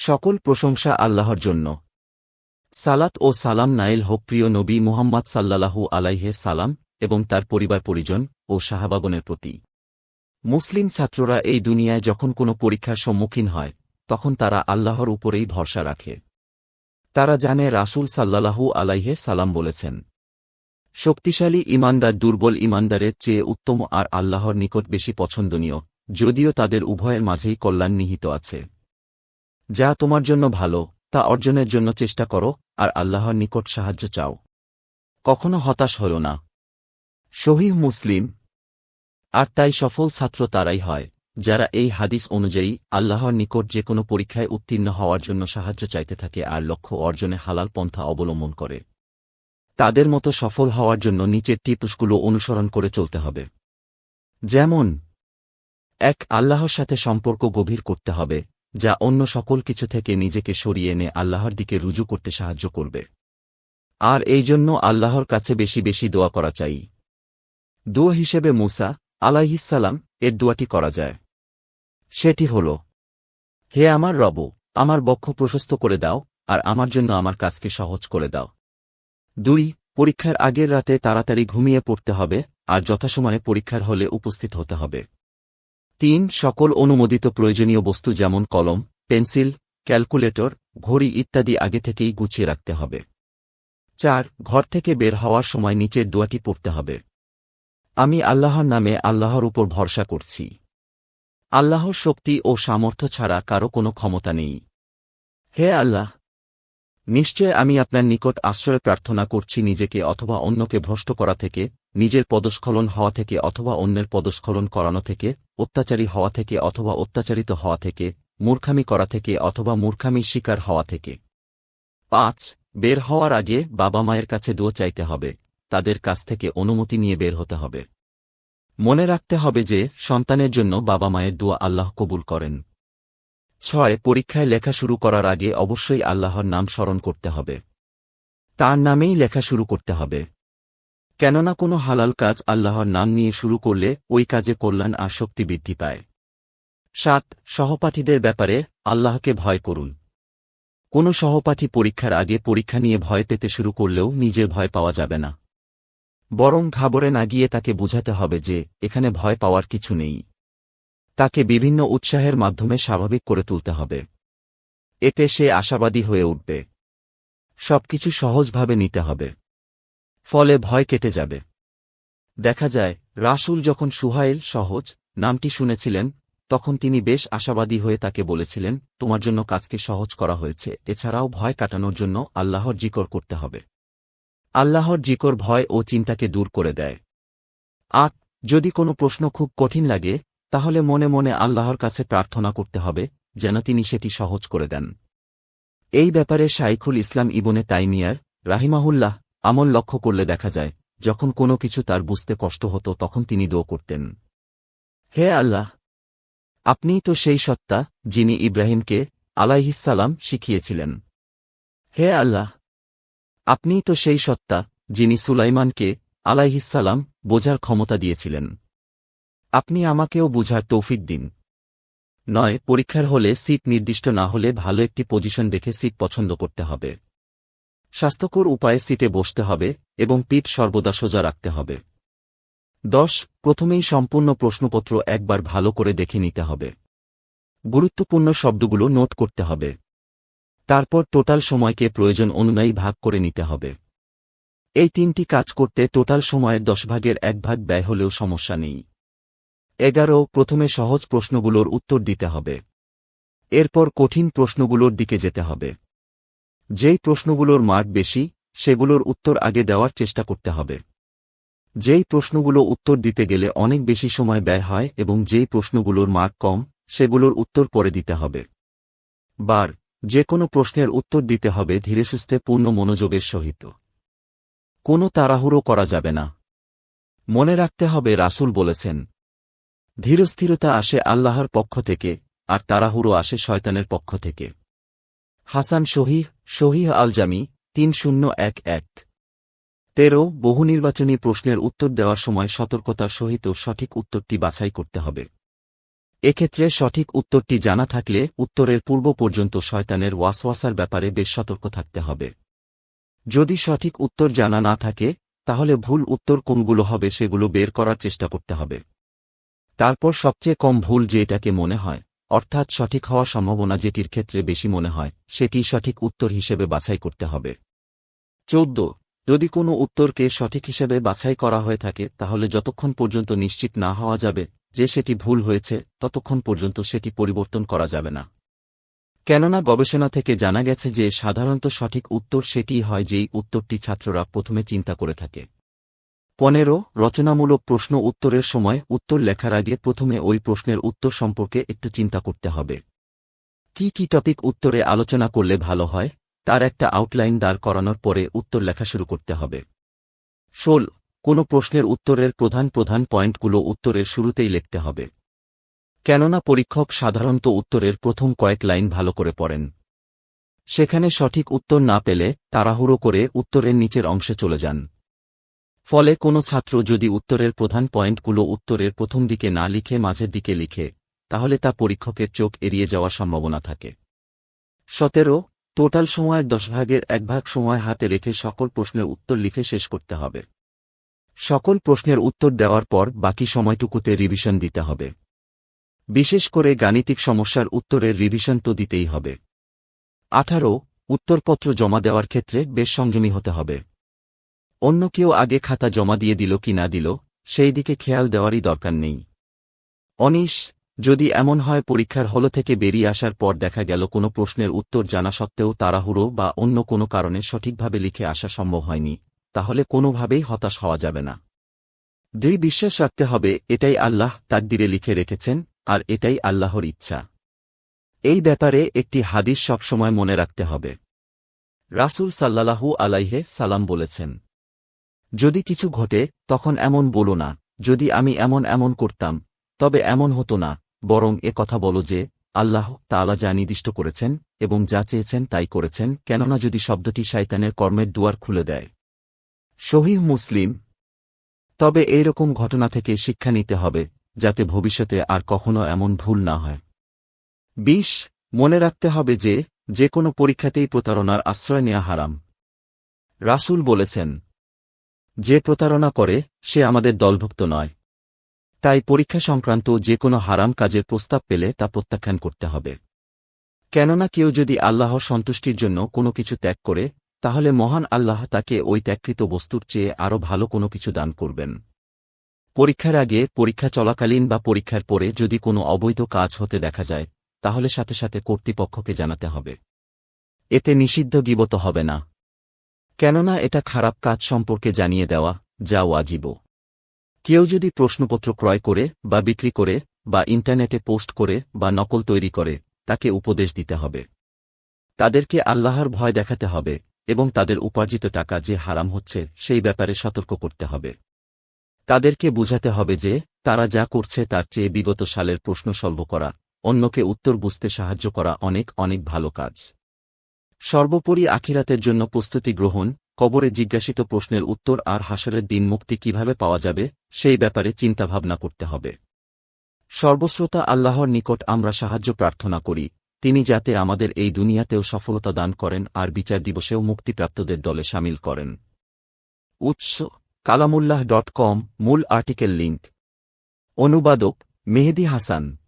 সকল প্রশংসা আল্লাহর জন্য। সালাত ও সালাম নাইল হোক প্রিয় নবী মুহাম্মদ সাল্লাল্লাহু আলাইহে সালাম এবং তার পরিবার পরিজন ও সাহাবাগনের প্রতি। মুসলিম ছাত্ররা এই দুনিয়ায় যখন কোনো পরীক্ষার সম্মুখীন হয়, তখন তারা আল্লাহর উপরেই ভরসা রাখে। তারা জানে রাসূল সাল্লাল্লাহু আলাইহে সালাম বলেছেন, শক্তিশালী ইমানদার দুর্বল ইমানদারের চেয়ে উত্তম আর আল্লাহর নিকট বেশি পছন্দনীয়, যদিও তাদের উভয়ের মাঝেই কল্যাণ নিহিত আছে। যা তোমার জন্য ভালো, তা অর্জনের জন্য চেষ্টা করো, আর আল্লাহর নিকট সাহায্য চাও। কখনো হতাশ হল না। শহীহ মুসলিম। আর তাই সফল ছাত্র তারাই হয়, যারা এই হাদিস অনুযায়ী আল্লাহর নিকট যে কোনো পরীক্ষায় উত্তীর্ণ হওয়ার জন্য সাহায্য চাইতে থাকে আর লক্ষ্য অর্জনে হালাল পন্থা অবলম্বন করে। তাদের মতো সফল হওয়ার জন্য নিচের টিপুসগুলো অনুসরণ করে চলতে হবে। যেমন, এক, আল্লাহর সাথে সম্পর্ক গভীর করতে হবে। যা অন্য সকল কিছু থেকে নিজেকে সরিয়ে এনে আল্লাহর দিকে রুজু করতে সাহায্য করবে। আর এই জন্য আল্লাহর কাছে বেশি বেশি দোয়া করা চাই। দোয়া হিসেবে মুসা আলাইহিসাল্লাম এর দোয়াটি করা যায়। সেটি হল, হে আমার রব, আমার বক্ষ প্রশস্ত করে দাও আর আমার জন্য আমার কাজকে সহজ করে দাও। দুই, পরীক্ষার আগের রাতে তাড়াতাড়ি ঘুমিয়ে পড়তে হবে আর যথাসময়ে পরীক্ষার হলে উপস্থিত হতে হবে। তিন সকল অনুমোদিত প্রয়োজনীয় বস্তু যেমন কলম, পেন্সিল, ক্যালকুলেটর, ঘড়ি ইত্যাদি আগে থেকেই গুছিয়ে রাখতে হবে। চার, ঘর থেকে বের হওয়ার সময় নিচের দোয়াটি পড়তে হবে। আমি আল্লাহর নামে আল্লাহর উপর ভরসা করছি। আল্লাহর শক্তি ও সামর্থ্য ছাড়া কারও কোনো ক্ষমতা নেই। হে আল্লাহ! নিশ্চয় আমি আপনার নিকট আশ্রয় প্রার্থনা করছি নিজেকে অথবা অন্যকে ভ্রষ্ট করা থেকে নিজের পদস্খলন হওয়া থেকে অথবা অন্যের পদস্খলন করানো থেকে, অত্যাচারী হওয়া থেকে অথবা অত্যাচারিত হওয়া থেকে, মূর্খামি করা থেকে অথবা মূর্খামির শিকার হওয়া থেকে। পাঁচ, বের হওয়ার আগে বাবা মায়ের কাছে দোয়া চাইতে হবে, তাদের কাছ থেকে অনুমতি নিয়ে বের হতে হবে। মনে রাখতে হবে যে, সন্তানের জন্য বাবা মায়ের দোয়া আল্লাহ কবুল করেন। ছয়, পরীক্ষায় লেখা শুরু করার আগে অবশ্যই আল্লাহর নাম স্মরণ করতে হবে। তার নামেই লেখা শুরু করতে হবে। কেননা কোনো হালাল কাজ আল্লাহর নাম নিয়ে শুরু করলে ওই কাজে কল্যাণ আর শক্তি বৃদ্ধি পায়। সাত, সহপাঠীদের ব্যাপারে আল্লাহকে ভয় করুন। কোনো সহপাঠী পরীক্ষার আগে পরীক্ষা নিয়ে ভয় পেতে শুরু করলেও নিজের ভয় পাওয়া যাবে না। বরং ঘাবড়ে না গিয়ে তাকে বুঝাতে হবে যে, এখানে ভয় পাওয়ার কিছু নেই। তাকে বিভিন্ন উৎসাহের মাধ্যমে স্বাভাবিক করে তুলতে হবে। এতে সে আশাবাদী হয়ে উঠবে। সবকিছু সহজভাবে নিতে হবে। ফলে ভয় কেটে যাবে। দেখা যায়, রাসুল যখন সুহাইল সহজ নামটি শুনেছিলেন, তখন তিনি বেশ আশাবাদী হয়ে তাকে বলেছিলেন, তোমার জন্য কাজকে সহজ করা হয়েছে, এছাড়াও ভয় কাটানোর জন্য আল্লাহর জিকর করতে হবে। আল্লাহর জিকর ভয় ও চিন্তাকে দূর করে দেয়। আট, যদি কোনো প্রশ্ন খুব কঠিন লাগে, তাহলে মনে মনে আল্লাহর কাছে প্রার্থনা করতে হবে, যেন তিনি সেটি সহজ করে দেন। এই ব্যাপারে শাইখুল ইসলাম ইবনে তাইমিয়ার রাহিমাহুল্লাহ আমল লক্ষ্য করলে দেখা যায়, যখন কোনো কিছু তার বুঝতে কষ্ট হতো তখন তিনি দো করতেন। হে আল্লাহ! আপনিই তো সেই সত্তা, যিনি ইব্রাহিমকে আলাইহিসালাম শিখিয়েছিলেন। হে আল্লাহ! আপনিই তো সেই সত্তা, যিনি সুলাইমানকে আলাইহিসালাম বোঝার ক্ষমতা দিয়েছিলেন। আপনি আমাকেও বুঝার তৌফিক দিন। নয়, পরীক্ষার হলে সিট নির্দিষ্ট না হলে ভালো একটি পজিশন দেখে সিট পছন্দ করতে হবে। স্বাস্থ্যকর উপায়ে সিটে বসতে হবে এবং পিঠ সর্বদা সোজা রাখতে হবে। দশ, প্রথমেই সম্পূর্ণ প্রশ্নপত্র একবার ভালো করে দেখে নিতে হবে। গুরুত্বপূর্ণ শব্দগুলো নোট করতে হবে। তারপর টোটাল সময়কে প্রয়োজন অনুযায়ী ভাগ করে নিতে হবে। এই তিনটি কাজ করতে টোটাল সময়ের দশ ভাগের এক ভাগ ব্যয় হলেও সমস্যা নেই। এগারো, প্রথমে সহজ প্রশ্নগুলোর উত্তর দিতে হবে। এরপর কঠিন প্রশ্নগুলোর দিকে যেতে হবে। যেই প্রশ্নগুলোর মার্ক বেশি, সেগুলোর উত্তর আগে দেওয়ার চেষ্টা করতে হবে। যেই প্রশ্নগুলো উত্তর দিতে গেলে অনেক বেশি সময় ব্যয় হয় এবং যেই প্রশ্নগুলোর মার্ক কম, সেগুলোর উত্তর পরে দিতে হবে। বার যে কোনো প্রশ্নের উত্তর দিতে হবে ধীরে সুস্থে পূর্ণ মনোযোগের সহিত। কোনো তাড়াহুড়ো করা যাবে না। মনে রাখতে হবে রাসুল বলেছেন, ধীরস্থিরতা আসে আল্লাহর পক্ষ থেকে, আর তাড়াহুড়ো আসে শয়তানের পক্ষ থেকে। হাসান শহীহ শহীহ আলজামি, তিন শূন্য এক এক। তেরো, বহু নির্বাচনী প্রশ্নের উত্তর দেওয়ার সময় সতর্কতার সহিত সঠিক উত্তরটি বাছাই করতে হবে। এক্ষেত্রে সঠিক উত্তরটি জানা থাকলে উত্তরের পূর্ব পর্যন্ত শয়তানের ওয়াসওয়াসার ব্যাপারে বেশ সতর্ক থাকতে হবে। যদি সঠিক উত্তর জানা না থাকে, তাহলে ভুল উত্তর কোনগুলো হবে সেগুলো বের করার চেষ্টা করতে হবে। তারপর সবচেয়ে কম ভুল যে এটাকে মনে হয় অর্থাৎ সঠিক হওয়ার সম্ভাবনা যেটির ক্ষেত্রে বেশি মনে হয়, সেটি সঠিক উত্তর হিসেবে বাছাই করতে হবে। চৌদ্দ। যদি কোনো উত্তরকে সঠিক হিসেবে বাছাই করা হয়ে থাকে, তাহলে যতক্ষণ পর্যন্ত নিশ্চিত না হওয়া যাবে যে সেটি ভুল হয়েছে, ততক্ষণ পর্যন্ত সেটি পরিবর্তন করা যাবে না। কেননা গবেষণা থেকে জানা গেছে যে সাধারণত সঠিক উত্তর সেটিই হয় যেই উত্তরটি ছাত্ররা প্রথমে চিন্তা করে থাকে। পনেরো, রচনামূলক প্রশ্ন উত্তরের সময় উত্তর লেখার আগে প্রথমে ওই প্রশ্নের উত্তর সম্পর্কে একটু চিন্তা করতে হবে। কি কি টপিক উত্তরে আলোচনা করলে ভালো হয়, তার একটা আউটলাইন দাঁড় করানোর পরে উত্তর লেখা শুরু করতে হবে। ষোল, কোনো প্রশ্নের উত্তরের প্রধান প্রধান পয়েন্টগুলো উত্তরের শুরুতেই লিখতে হবে। কেননা পরীক্ষক সাধারণত উত্তরের প্রথম কয়েক লাইন ভালো করে পড়েন। সেখানে সঠিক উত্তর না পেলে তাড়াহুড়ো করে উত্তরের নিচের অংশে চলে যান। ফলে কোনো ছাত্র যদি উত্তরের প্রধান পয়েন্টগুলো উত্তরের প্রথম দিকে না লিখে মাঝের দিকে লিখে, তাহলে তা পরীক্ষকের চোখ এড়িয়ে যাওয়ার সম্ভাবনা থাকে। সতেরো, টোটাল সময়ের দশ ভাগের এক ভাগ সময় হাতে রেখে সকল প্রশ্নের উত্তর লিখে শেষ করতে হবে। সকল প্রশ্নের উত্তর দেওয়ার পর বাকি সময়টুকুতে রিভিশন দিতে হবে। বিশেষ করে গাণিতিক সমস্যার উত্তরের রিভিশন তো দিতেই হবে। আঠারো, উত্তরপত্র জমা দেওয়ার ক্ষেত্রে বেশ সংযমী হতে হবে। অন্য কেউ আগে খাতা জমা দিয়ে দিল কি না দিল, সেই দিকে খেয়াল দেওয়ারই দরকার নেই। অনিশ, যদি এমন হয় পরীক্ষার হল থেকে বেরিয়ে আসার পর দেখা গেল কোনো প্রশ্নের উত্তর জানা সত্ত্বেও তাড়াহুড়ো বা অন্য কোনো কারণে সঠিকভাবে লিখে আসা সম্ভব হয়নি, তাহলে কোনোভাবেই হতাশ হওয়া যাবে না। দুই, বিশ্বাস রাখতে হবে, এটাই আল্লাহ তাকদিরে লিখে রেখেছেন, আর এটাই আল্লাহর ইচ্ছা। এই ব্যাপারে একটি হাদিস সবসময় মনে রাখতে হবে। রাসুল সাল্লাল্লাহু আলাইহে সালাম বলেছেন যদি কিছু ঘটে, তখন এমন বলো না, যদি আমি এমন এমন করতাম, তবে এমন হতো না, বরং এ কথা বলো যে, আল্লাহ তালা যা নির্দিষ্ট করেছেন, এবং যা চেয়েছেন তাই করেছেন, কেননা যদি শব্দটি শাইতানের কর্মের দুয়ার খুলে দেয়। শহীদ মুসলিম। তবে এইরকম ঘটনা থেকে শিক্ষা নিতে হবে, যাতে ভবিষ্যতে আর কখনো এমন ভুল না হয়। বিশ, মনে রাখতে হবে যে যে কোনো পরীক্ষাতেই প্রতারণার আশ্রয় নেওয়া হারাম। রাসুল বলেছেন যে প্রতারণা করে, সে আমাদের দলভুক্ত নয়। তাই পরীক্ষা সংক্রান্ত যে কোনো হারাম কাজের প্রস্তাব পেলে তা প্রত্যাখ্যান করতে হবে। কেননা কেউ যদি আল্লাহর সন্তুষ্টির জন্য কোনো কিছু ত্যাগ করে, তাহলে মহান আল্লাহ তাকে ওই ত্যাগকৃত বস্তুর চেয়ে আরও ভালো কোনো কিছু দান করবেন। পরীক্ষার আগে পরীক্ষা চলাকালীন বা পরীক্ষার পরে যদি কোনো অবৈধ কাজ হতে দেখা যায়, তাহলে সাথে সাথে কর্তৃপক্ষকে জানাতে হবে। এতে নিষিদ্ধ গিবত হবে না। কেননা এটা খারাপ কাজ সম্পর্কে জানিয়ে দেওয়া, যা ওয়াজিব। কেউ যদি প্রশ্নপত্র ক্রয় করে, বা বিক্রি করে, বা ইন্টারনেটে পোস্ট করে, বা নকল তৈরি করে, তাকে উপদেশ দিতে হবে। তাদেরকে আল্লাহর ভয় দেখাতে হবে, এবং তাদের উপার্জিত টাকা যে হারাম হচ্ছে, সেই ব্যাপারে সতর্ক করতে হবে। তাদেরকে বুঝাতে হবে যে, তারা যা করছে তার চেয়ে বিগত সালের প্রশ্ন সলভ করা, অন্যকে উত্তর বুঝতে সাহায্য করা অনেক অনেক ভালো কাজ। সর্বোপরি আখিরাতের জন্য প্রস্তুতি গ্রহণ, কবরে জিজ্ঞাসিত প্রশ্নের উত্তর আর হাসরের দিন মুক্তি কীভাবে পাওয়া যাবে, সেই ব্যাপারে চিন্তাভাবনা করতে হবে। সর্বশ্রোতা আল্লাহর নিকট আমরা সাহায্য প্রার্থনা করি, তিনি যাতে আমাদের এই দুনিয়াতেও সফলতা দান করেন আর বিচার দিবসেও মুক্তিপ্রাপ্তদের দলে সামিল করেন। উৎস, কালামুল্লাহ ডট কম, মূল আর্টিকেল লিঙ্ক অনুবাদক, মেহেদি হাসান।